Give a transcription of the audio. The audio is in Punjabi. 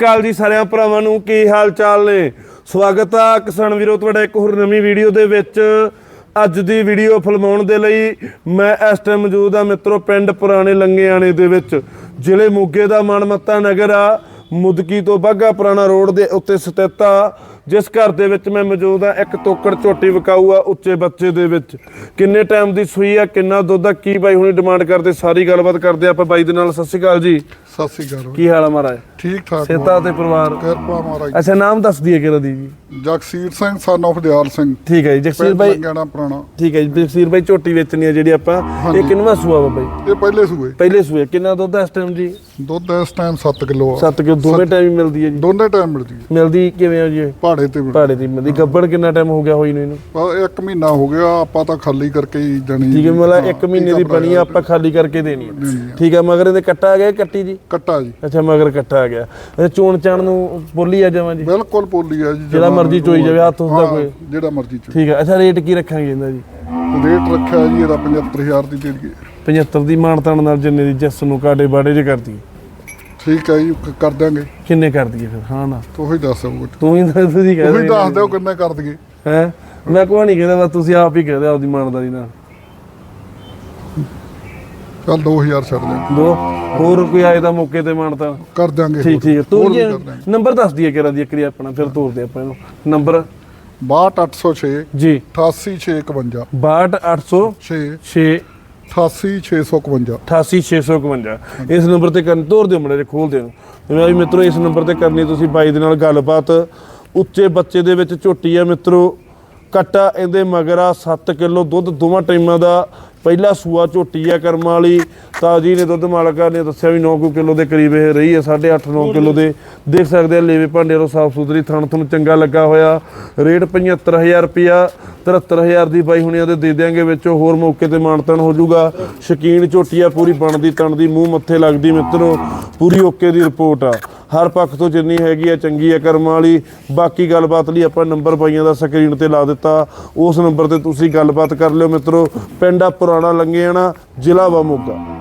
ਕਾਲ ਜੀ ਸਾਰਿਆਂ ਭਰਾਵਾਂ ਨੂੰ ਕੀ ਹਾਲ ਚਾਲ ਨੇ? ਸਵਾਗਤ ਆ ਕਿਸਾਨ ਵੀਰੋ, ਤੁਹਾਡਾ ਇੱਕ ਹੋਰ ਨਵੀਂ ਵੀਡੀਓ ਦੇ ਵਿੱਚ। ਅੱਜ ਦੀ ਵੀਡੀਓ ਫਿਲਮਾਉਣ ਦੇ ਲਈ ਮੈਂ ਇਸ ਟਾਈਮ ਮੌਜੂਦ ਆ ਮਿੱਤਰੋ, ਪਿੰਡ ਪੁਰਾਣੇ ਲੰਗੇਆਣੇ ਦੇ ਵਿੱਚ। ਜ਼ਿਲ੍ਹੇ ਮੋਗੇ ਦਾ ਮਨਮੱਤਾ ਨਗਰ ਆ। ਮੁਦਕੀ ਤੋਂ ਬਾਗਾ ਪੁਰਾਣਾ ਰੋਡ ਦੇ ਉੱਤੇ ਸਥਿਤ ਆ। ਜਿਸ ਘਰ ਦੇ ਵਿੱਚ ਮੈਂ ਮੌਜੂਦ ਆ ਇੱਕ ਤੋਕੜ ਝੋਟੀ ਵਿਕਾਊ ਆ ਉੱਚੇ ਬੱਚੇ ਦੇ ਵਿੱਚ। ਕਿੰਨੇ ਟਾਈਮ ਦੀ ਸੂਈ ਆ ਕਿੰਨਾ ਦੁੱਧ ਆ ਕੀ ਬਾਈ ਹੁਣੀ ਡਿਮਾਂਡ ਕਰਦੇ ਸਾਰੀ ਗੱਲਬਾਤ ਕਰਦੇ ਆ ਆਪਾਂ ਬਾਈ ਦੇ ਨਾਲ। ਸਤਿ ਸ਼੍ਰੀ ਅਕਾਲ ਜੀ। ਸਤਿ ਸ੍ਰੀ ਅਕਾਲ ਕੀ ਹਾਲ ਆ ਮਹਾਰਾਜ? ਠੀਕ ਠਾਕ ਸੇਤਾ ਤੇ ਪਰਿਵਾਰ? ਕਿਰਪਾ ਮਹਾਰਾਜ। ਅੱਛਾ ਨਾਮ ਦੱਸ ਦਈਏ ਕਿਹੜਾ ਦੀ? ਜੀ ਜਗਸੀਰ ਸਿੰਘ ਸਨ of ਦਿਆਲ ਸਿੰਘ। ਠੀਕ ਹੈ ਜੀ ਜਗਸੀਰ ਬਾਈ ਲੰਗਿਆਣਾ ਪੁਰਾਣਾ। ਠੀਕ ਹੈ ਜੀ ਜਗਸੀਰ ਬਾਈ ਝੋਟੀ ਵੇਚਣੀ ਹੈ ਜਿਹੜੀ ਆਪਾਂ। ਇਹ ਕਿੰਨਵਾ ਸੂਆ ਵਾ ਬਾਈ? ਇਹ ਪਹਿਲੇ ਸੂਏ। ਪਹਿਲੇ ਸੂਏ। ਕਿੰਨਾ ਦੁੱਧ ਇਸ ਟਾਈਮ ਜੀ? ਦੁੱਧ ਇਸ ਟਾਈਮ 7 ਕਿਲੋ ਆ। 7 ਕਿਲੋ। ਦੋਵੇਂ ਟਾਈਮ ਮਿਲਦੀ ਹੈ ਜੀ। ਦੋਨੇ ਟਾਈਮ ਮਿਲਦੀ ਹੈ। ਮਿਲਦੀ ਕਿਵੇਂ ਆ ਜੀ ਪਹਾੜੇ ਤੇ। ਪਹਾੜੇ ਦੀ ਮਿਲਦੀ ਗੱਬੜ ਕਿੰਨਾ ਟਾਈਮ ਹੋ ਗਿਆ ਹੋਈ ਨੂੰ ਇਹਨੂੰ? ਪਰ ਇੱਕ ਮਹੀਨਾ ਹੋ ਗਿਆ ਆਪਾਂ ਤਾਂ ਖਾਲੀ ਕਰਕੇ ਹੀ ਜਣੀ ਠੀਕ ਹੈ ਮਤਲਬ 1 ਮਹੀਨੇ ਦੀ ਬਣੀ ਆ ਆਪਾਂ ਖਾਲੀ ਕਰਕੇ ਦੇਣੀ ਹੈ ਠੀਕ ਹੈ ਮਗਰ ਇਹਦੇ ਕੱਟਾ ਆ ਗਿਆ ਕੱਟੀ ਜੀ? ਕੱਟਾ ਜੀ। ਅੱਛਾ ਮਗਰ ਕੱਟਾ ਆ ਗਿਆ। ਇਹ ਚੋਣ ਚਾਣ ਨੂੰ ਬੋਲੀ ਆ ਜਾਵਾਂ ਜੀ? ਬਿਲਕੁਲ ਪੋਲੀ ਆ ਜੀ ਜਿਹੜਾ ਮਰਜ਼ੀ ਚੋਈ ਜਾਵੇ, ਹੱਥ ਉਸਦਾ ਹਾਂ, ਕੋਈ। ਜਿਹੜਾ ਮਰਜ਼ੀ ਚੋਈ। ਠੀਕ ਹੈ ਅੱਛਾ ਰੇਟ ਕੀ ਰੱਖਾਂਗੇ ਇਹਦਾ ਜੀ? ਰੇਟ ਰੱਖਿਆ ਜੀ ਇਹਦਾ 75000 ਦੀ ਦੇ ਦਈਏ। 75 ਦੀ ਮਾਨਤਾਨ ਨਾਲ ਜਿੰਨੇ ਦੀ ਜੱਸ ਨੂੰ ਕਾਡੇ ਬਾੜੇ ਜੇ ਕਰਦੀ। ਠੀਕ ਹੈ ਜੀ ਕ- ਕਰ ਦਿਆਂਗੇ। ਕਿੰਨੇ ਕਰ ਦਈਏ ਫਿਰ? ਹਾਂ ਨਾ। ਤੂੰ ਹੀ ਦੱਸ ਉਹ। ਤੂੰ ਹੀ ਦੱਸ ਤੁਸੀਂ ਕਹਿ ਹੀ ਦੱਸ ਦਿਓ ਕਿੰਨੇ ਕਰ ਦਈਏ। ਹੈ? ਮੈਂ ਕੋਈ ਨਹੀਂ ਕਹਿੰਦਾ ਬਸ ਤੁਸੀਂ ਆਪ ਹੀ ਕਹਦੇ ਆਪਦੀ ਇਮਾਨਦਾਰੀ ਨਾਲ। ਚੱਲ 2000 ਛੱਡ ਦੇ। ਦੋ। ਹੋਰ ਕੋਈ ਆਏ ਤਾਂ ਮੌਕੇ ਤੇ ਮਾਨਤਾ? ਕਰ ਦਿਆਂਗੇ ਠੀਕ। ਠੀਕ ਹੈ। ਤੂੰ ਦਿਆਂਗੇ। ਨੰਬਰ ਦੱਸ ਦਈਏ ਕਿਹੜਾ ਦੀ ਕਰੀ ਆਪਣਾ ਫਿਰ ਤੋਰ ਦੇ ਆਪਾਂ ਇਹਨੂੰ। ਨੰਬਰ? 62806 ਜੀ। 88651 62800 6 6 88651 88651 ਇਸ ਨੰਬਰ ਤੇ ਕਰਨ, ਤੋਰ ਦਿਓ ਮੜੇ ਖੋਲ ਦੇ ਨੂੰ ਵੀ ਮਿੱਤਰੋ, ਇਸ ਨੰਬਰ ਤੇ ਕਰਨੀ ਤੁਸੀਂ ਬਾਈ ਦੇ ਨਾਲ ਗੱਲਬਾਤ। ਉੱਚੇ ਬੱਚੇ ਦੇ ਵਿੱਚ ਝੋਟੀ ਆ ਮਿੱਤਰੋ। ਕੱਟਾ ਇਹਦੇ ਮਗਰ ਆ 7 ਕਿਲੋ ਦੁੱਧ, ਦੋਵਾਂ ਟਾਈਮਾਂ ਦਾ ਪਹਿਲਾ ਸੂਆ ਝੋਟੀ ਆ ਕਰਮ ਵਾਲੀ। ਤਾਜੀ ਨੇ ਦੁੱਧ ਮਾਲਕਾਂ ਨੇ ਦੱਸਿਆ ਵੀ 9 ਕਿਲੋ ਦੇ ਕਰੀਬ ਇਹ ਰਹੀ ਹੈ 8.5 9 ਕਿਲੋ ਦੇ। ਦੇਖ ਸਕਦੇ ਆ, ਲੇਵੇ ਭਾਂਡੇ ਤੋਂ ਸਾਫ਼ ਸੁਥਰੀ, ਥਣ ਤੁਹਾਨੂੰ ਚੰਗਾ ਲੱਗਾ ਹੋਇਆ। ਰੇਟ 75000 ਰੁਪਿਆ 73000 ਦੀ ਬਾਈ ਹੁਣਿਆਂ ਦੇ ਦੇ ਦਿਆਂਗੇ ਵਿੱਚੋਂ, ਹੋਰ ਮੌਕੇ ਤੇ ਮਾਨਤਨ ਹੋ ਜਾਊਗਾ। ਸ਼ਕੀਨ ਝੋਟੀ ਆ, ਪੂਰੀ ਬਣਦੀ, ਤਣਦੀ, ਮੂੰਹ ਮੱਥੇ ਲੱਗਦੀ ਮਿੱਤਰੋ, ਪੂਰੀ ਓਕੇ ਦੀ ਰਿਪੋਰਟ ਆ। ਹਰ ਪੱਖ ਤੋਂ ਜਿੰਨੀ ਹੈਗੀ ਆ, ਚੰਗੀ ਆ, ਕਰਮ ਵਾਲੀ, ਬਾਕੀ ਗੱਲਬਾਤ ਲਈ ਆਪਾਂ ਨੰਬਰ ਪਾਈਆਂ ਦਾ ਸਕਰੀਨ ਤੇ ਲਾ ਦਿੱਤਾ। ਉਸ ਨੰਬਰ ਤੇ ਤੁਸੀਂ ਗੱਲਬਾਤ ਕਰ ਲਿਓ ਮਿੱਤਰੋ। ਪਿੰਡ ਆ ਪੁਰਾਣਾ ਲੰਗੇਆਣਾ, ਜ਼ਿਲ੍ਹਾ ਵਾ ਮੋਗਾ।